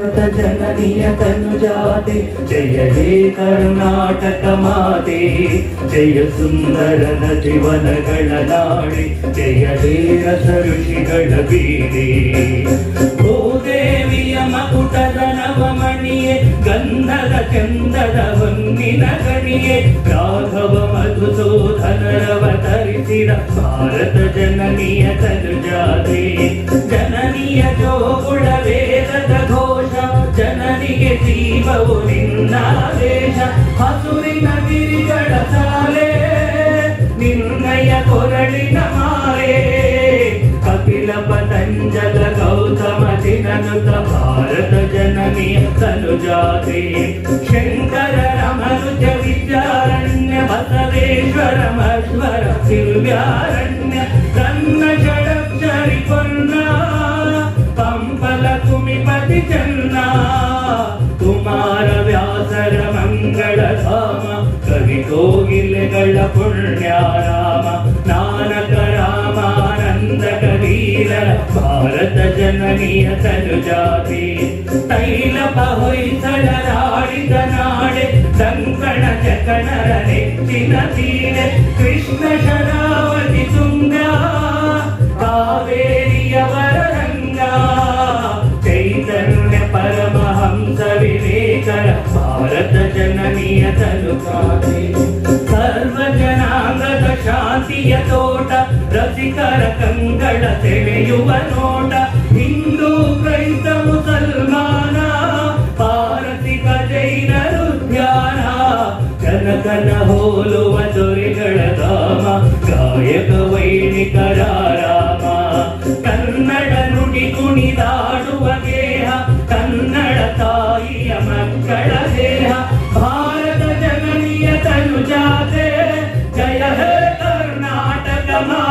जननीय तनुजाते जय हे कर्णाटक माते जय सुन्दर नदिवनगणनाडे जय हे रस ऋषिगण बीडे ओ देविय मकुटद नवमणिये गन्धद चन्दद वन्निन गणिये राघव मधुसूधनरवतरिसिर भारत जननीय तनुजाते जननीय जोगुण ಜೀವವು ನಿನ್ನಾದೇಶ ಹಸುರಿನ ಗಿರಿಗಳ ಸಾಲೆ ನಿನ್ನಯ ಕೊರಳಿನ ಮಾಲೆ ಕಪಿಲ ಪತಂಜಲ ಗೌತಮ ದಿನನುತ ಭಾರತ ಜನನಿಯ ತನುಜಾತೆ ಶಂಕರ ರಮನುಜ ವಿದ್ಯಾರಣ್ಯ ಬಸವೇಶ್ವರ ಮಧ್ವರ ದಿವ್ಯಾರಣ್ಯ ತನ್ನ ಷಡಕ್ಷರಿ ಪೊನ್ನ ಕೋಗಿಲೆಗಳ ಪುಣ್ಯಾರಾಮ ನಾನಕ ರಾಮಾನಂದ ಕಬೀರರ ಭಾರತ ಜನನಿಯ ತನುಜಾತಿ ತೈಲ ಹೊಯ್ಸಳರಾಡಿದ ನಾಡೆ ಸಂಕಣ ಚಕಣರ ನೆಚ್ಚಿನ ತೀರೆ ಕೃಷ್ಣ ಶರಾವತಿ ತುಂಗ ಕಾವೇರಿಯ ವರರಂಗ ಚೈತನ್ಯ ಪರಮಹಂಸ ವಿವೇಕರ ಭಾರತ ಜನನಿಯ ತಲುಕಾದೆ ಕಂಗಳ ಕಂಗಳ ತೆಳೆಯುವ ನೋಟ ಹಿಂದೂ ಕ್ರೈಸ್ತ ಮುಸಲ್ಮಾನ ಪಾರಸಿಕ ಜೈನರು ಜ್ಞಾನ ಜನಕನ ಹೋಲುವ ಚೊರಿಗಳ ಧಾಮ ಗಾಯಕ ವೈಣಿಕರ ರಾಮ ಕನ್ನಡ ನುಡಿ ಕುಣಿದಾಡುವ ದೇಹ ಕನ್ನಡ ತಾಯಿಯ ಮಕ್ಕಳ ದೇಹ ಭಾರತ ಜನನಿಯ ತನು ಜಾತೆ ಜಯ ಹೇ ಕರ್ನಾಟಕ ಮಾ